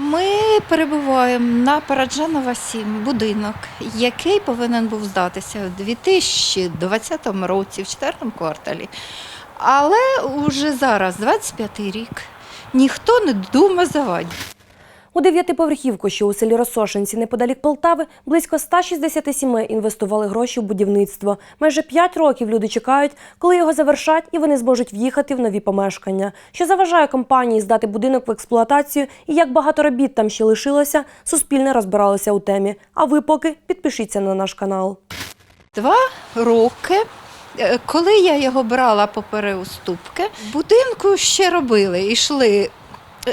Ми перебуваємо на Параджанова 7, будинок, який повинен був здатися у 2020 році, в четвертому кварталі. Але уже зараз, 25 рік, ніхто не думає завадити. У дев'ятиповерхівку, що у селі Росошинці, неподалік Полтави, близько 160 сімей інвестували гроші в будівництво. Майже 5 років люди чекають, коли його завершать і вони зможуть в'їхати в нові помешкання. Що заважає компанії здати будинок в експлуатацію і як багато робіт там ще лишилося, суспільне розбиралося у темі. А ви поки підпишіться на наш канал. Два роки, е, коли я його брала по будинку ще робили, йшли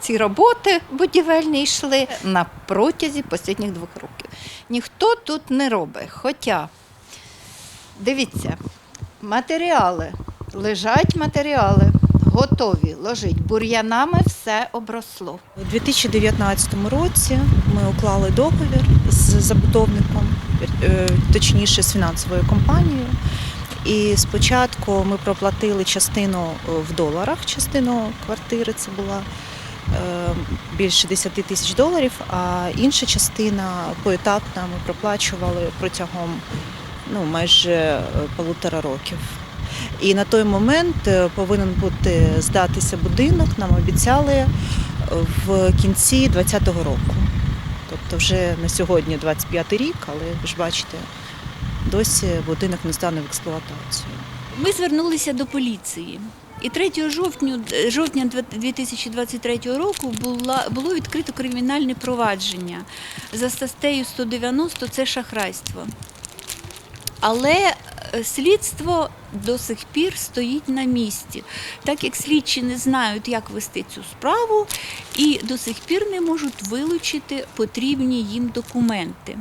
ці роботи будівельні йшли на протязі останніх двох років. Ніхто тут не робить. Хоча, дивіться, матеріали, лежать матеріали, готові ложить. Бур'янами все обросло. У 2019 році ми уклали договір з забудовником, е, точніше з фінансовою компанією. І спочатку ми проплатили частину в доларах, частину квартири це була більше 10 тисяч доларів, а інша частина поетапна ми проплачували протягом ну, майже е, полутора років. І на той момент е, повинен бути здатися будинок. Нам обіцяли в кінці 2020 року. Тобто вже на сьогодні 25 рік, але ви ж бачите, досі будинок не здане в експлуатацію. Ми звернулися до поліції. І 3 жовтня, жовтня 2023 року була, було відкрито кримінальне провадження за статтею 190 це шахрайство. Але е, слідство до сих пір стоїть на місці, так як слідчі не знають, як вести цю справу, і до сих пір не можуть вилучити потрібні їм документи.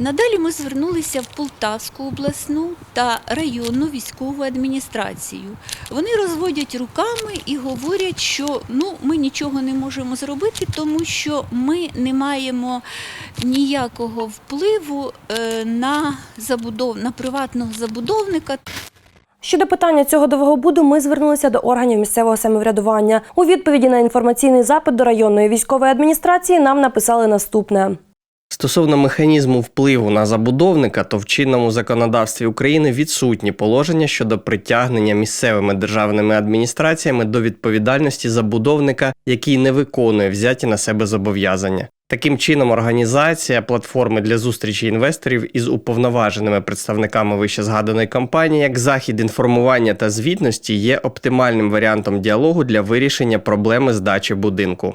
Надалі ми звернулися в Полтавську обласну та районну військову адміністрацію. Вони розводять руками і говорять, що ну, ми нічого не можемо зробити, тому що ми не маємо ніякого впливу е, на, забудов... на приватного забудовника. Щодо питання цього довгобуду, ми звернулися до органів місцевого самоврядування. У відповіді на інформаційний запит до районної військової адміністрації нам написали наступне. Стосовно механізму впливу на забудовника, то в чинному законодавстві України відсутні положення щодо притягнення місцевими державними адміністраціями до відповідальності забудовника, який не виконує взяті на себе зобов'язання. Таким чином, організація платформи для зустрічі інвесторів із уповноваженими представниками вищезгаданої компанії як захід інформування та звітності є оптимальним варіантом діалогу для вирішення проблеми здачі будинку.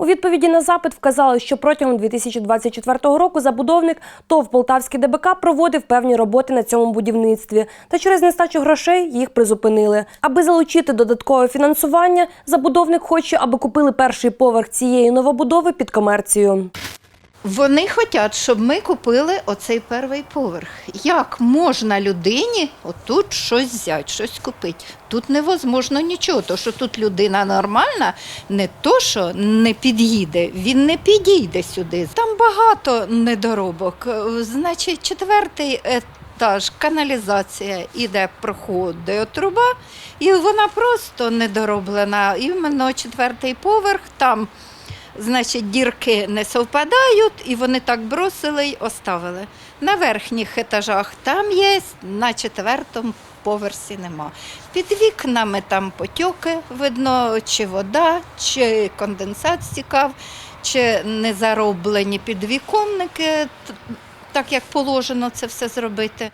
У відповіді на запит вказали, що протягом 2024 року забудовник ТОВ Полтавський ДБК проводив певні роботи на цьому будівництві, та через нестачу грошей їх призупинили. Аби залучити додаткове фінансування, забудовник хоче, аби купили перший поверх цієї новобудови під комерцію. Вони хочуть, щоб ми купили оцей перший поверх. Як можна людині отут щось взяти, щось купити? Тут невозможно нічого, то що тут людина нормальна, не то, що не під'їде, він не підійде сюди. Там багато недоробок. Значить, четвертий етаж, каналізація іде, проходить труба, і вона просто недороблена. Іменно четвертий поверх там. Значить, дірки не совпадають, і вони так бросили й оставили. На верхніх етажах там є, на четвертому поверсі нема. Під вікнами там потьоки видно, чи вода, чи конденсат стікав, чи не зароблені підвіконники, так як положено це все зробити.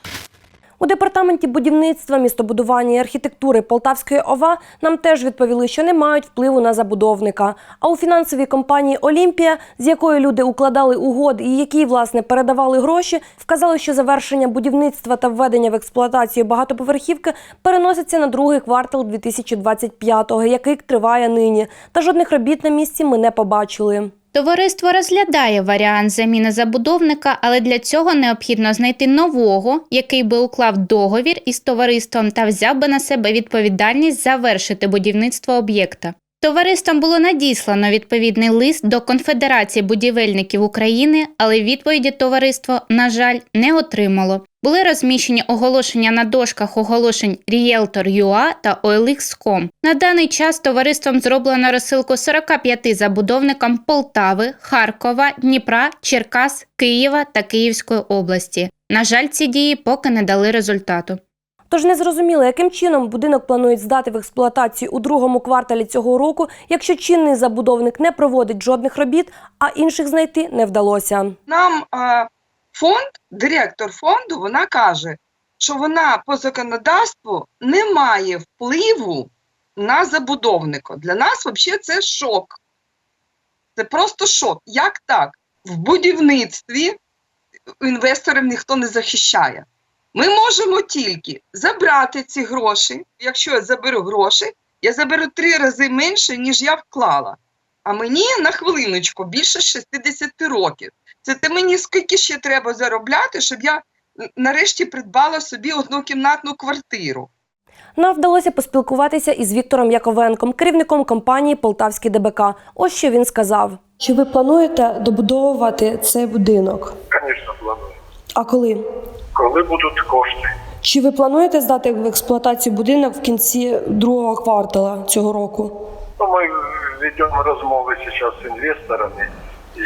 У департаменті будівництва, містобудування і архітектури Полтавської ОВА нам теж відповіли, що не мають впливу на забудовника. А у фінансовій компанії Олімпія, з якою люди укладали угоди і якій власне передавали гроші, вказали, що завершення будівництва та введення в експлуатацію багатоповерхівки переноситься на другий квартал 2025-го, який триває нині. Та жодних робіт на місці ми не побачили. Товариство розглядає варіант заміни забудовника, але для цього необхідно знайти нового, який би уклав договір із товариством та взяв би на себе відповідальність завершити будівництво об'єкта. Товариством було надіслано відповідний лист до Конфедерації будівельників України, але відповіді товариство, на жаль, не отримало. Були розміщені оголошення на дошках оголошень Realtor.ua та OLX.com. На даний час товариством зроблено розсилку 45 забудовникам Полтави, Харкова, Дніпра, Черкас, Києва та Київської області. На жаль, ці дії поки не дали результату. Тож не зрозуміло, яким чином будинок планують здати в експлуатацію у другому кварталі цього року, якщо чинний забудовник не проводить жодних робіт, а інших знайти не вдалося. нам е, фонд, директор фонду, вона каже, що вона по законодавству не має впливу на забудовника. Для нас взагалі це шок. Це просто шок. Як так? В будівництві інвесторів ніхто не захищає. Ми можемо тільки забрати ці гроші. Якщо я заберу гроші, я заберу три рази менше, ніж я вклала. А мені на хвилиночку більше 60 років. Це ти мені скільки ще треба заробляти, щоб я нарешті придбала собі однокімнатну квартиру. Нам вдалося поспілкуватися із Віктором Яковенком, керівником компанії Полтавський ДБК. Ось що він сказав: чи ви плануєте добудовувати цей будинок? Звісно, планую. А коли? Коли будуть кошти? Чи ви плануєте здати в експлуатацію будинок в кінці другого квартала цього року? Ну, ми ведемо розмови зараз з інвесторами і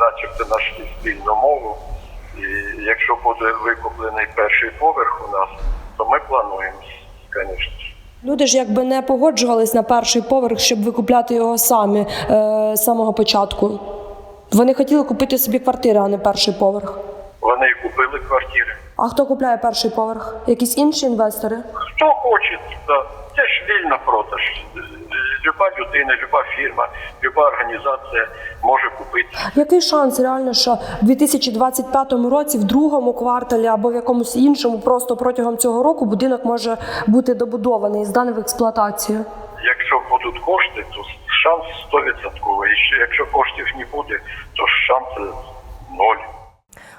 начебто знайшли спільну мову. І якщо буде викуплений перший поверх у нас, то ми плануємо, звісно. Люди ж якби не погоджувались на перший поверх, щоб викупляти його самі е, з самого початку. Вони хотіли купити собі квартири, а не перший поверх. Вони і купили квартири. А хто купляє перший поверх? Якісь інші інвестори? Хто хоче, да. це ж вільно продаж. Люба людина, люба фірма, люба організація може купити. Який шанс реально, що в 2025 році, в другому кварталі або в якомусь іншому, просто протягом цього року будинок може бути добудований, зданий в експлуатацію? Якщо будуть кошти, то шанс 100%. І ще якщо коштів не буде, то шанс ноль.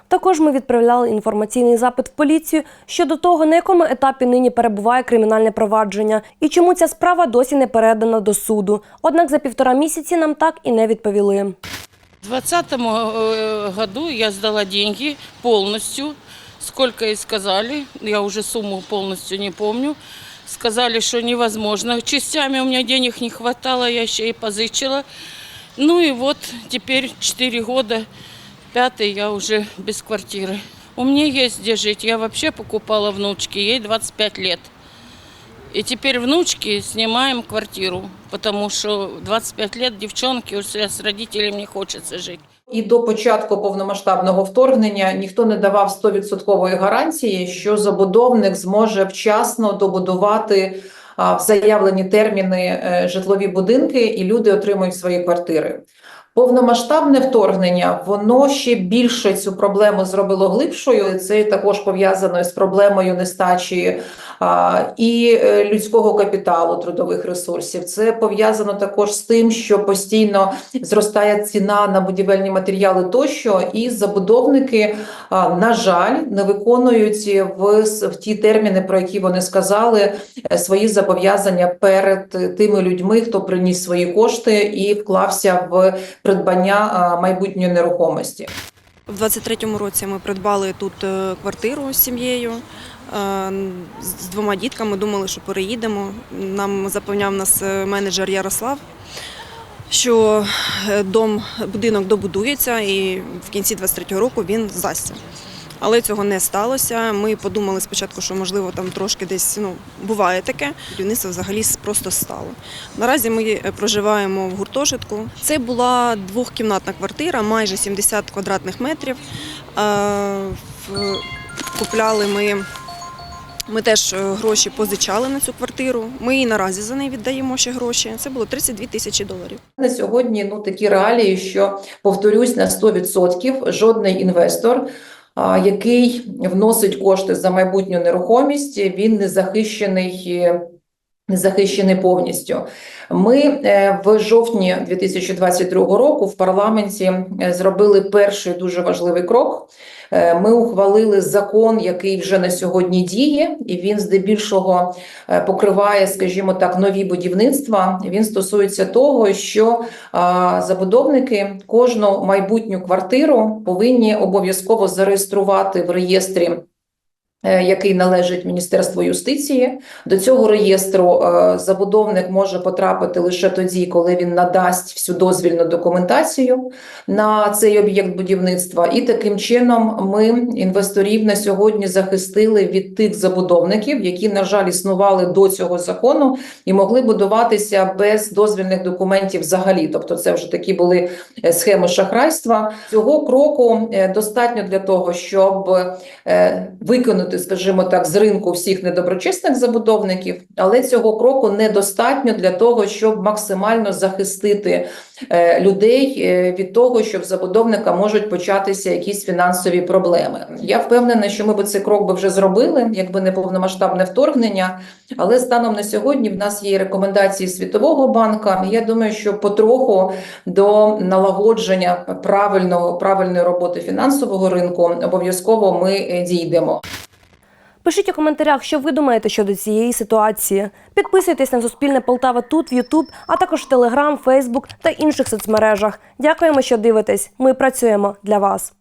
Також ми відправляли інформаційний запит в поліцію щодо того, на якому етапі нині перебуває кримінальне провадження і чому ця справа досі не передана до суду. Однак за півтора місяці нам так і не відповіли. В 2020 э, году я сдала деньги полностью, сколько и сказали, я уже сумму полностью не помню. Сказали, что невозможно. Частями у меня денег не хватало, я еще и позычила. Ну и вот теперь 4 года, пятый я уже без квартиры. У меня есть где жить. Я вообще покупала внучке, ей 25 лет. И теперь внучки снимаем квартиру, потому что 25 лет девчонки, уже с родителями не хочется жить. І до початку повномасштабного вторгнення ніхто не давав 100% гарантії, що забудовник зможе вчасно добудувати в заявлені терміни е, житлові будинки, і люди отримують свої квартири. Повномасштабне вторгнення воно ще більше цю проблему зробило глибшою. Це також пов'язано з проблемою нестачі і е, людського капіталу, трудових ресурсів. Це пов'язано також з тим, що постійно зростає ціна на будівельні матеріали тощо, і забудовники, на жаль, не виконують в, в ті терміни, про які вони сказали, е, свої зобов'язання перед тими людьми, хто приніс свої кошти і вклався в придбання майбутньої нерухомості. В 23-му році ми придбали тут е, квартиру з сім'єю. Е, З двома дітками думали, що переїдемо. Нам запевняв нас е, менеджер Ярослав, що е, дом, будинок добудується і в кінці 23-го року він здасться. Але цього не сталося. Ми подумали спочатку, що можливо там трошки десь ну буває таке. Будівництво взагалі просто стало. Наразі ми проживаємо в гуртожитку. Це була двохкімнатна квартира, майже 70 квадратних метрів. Купляли ми. Ми теж е, гроші позичали на цю квартиру. Ми і наразі за неї віддаємо ще гроші. Це було 32 тисячі доларів. На сьогодні ну такі реалії, що повторюсь на 100%, жодний інвестор, який вносить кошти за майбутню нерухомість, він не захищений захищені повністю. Ми е, в жовтні 2022 року в парламенті е, зробили перший дуже важливий крок. Е, Ми ухвалили закон, який вже на сьогодні діє, і він здебільшого покриває, скажімо так, нові будівництва. Він стосується того, що забудовники кожну майбутню квартиру повинні обов'язково зареєструвати в реєстрі. Е, Який належить Міністерству юстиції до цього реєстру е, забудовник може потрапити лише тоді, коли він надасть всю дозвільну документацію на цей об'єкт будівництва. І таким чином ми інвесторів на сьогодні захистили від тих забудовників, які, на жаль, існували до цього закону і могли будуватися без дозвільних документів взагалі. Тобто, це вже такі були е, схеми шахрайства. Цього кроку достатньо для того, щоб е, виконати, скажімо так, з ринку всіх недоброчесних забудовників, але цього кроку недостатньо для того, щоб максимально захистити е, людей е, від того, що в забудовника можуть початися якісь фінансові проблеми. Я впевнена, що ми би цей крок би вже зробили, якби не повномасштабне вторгнення. Але станом на сьогодні в нас є рекомендації Світового банка. Я думаю, що потроху до налагодження правильного правильної роботи фінансового ринку обов'язково ми е, дійдемо. Пишіть у коментарях, що ви думаєте щодо цієї ситуації. Підписуйтесь на Суспільне Полтава тут, в Ютуб, а також Телеграм, Фейсбук та інших соцмережах. Дякуємо, що дивитесь. Ми працюємо для вас.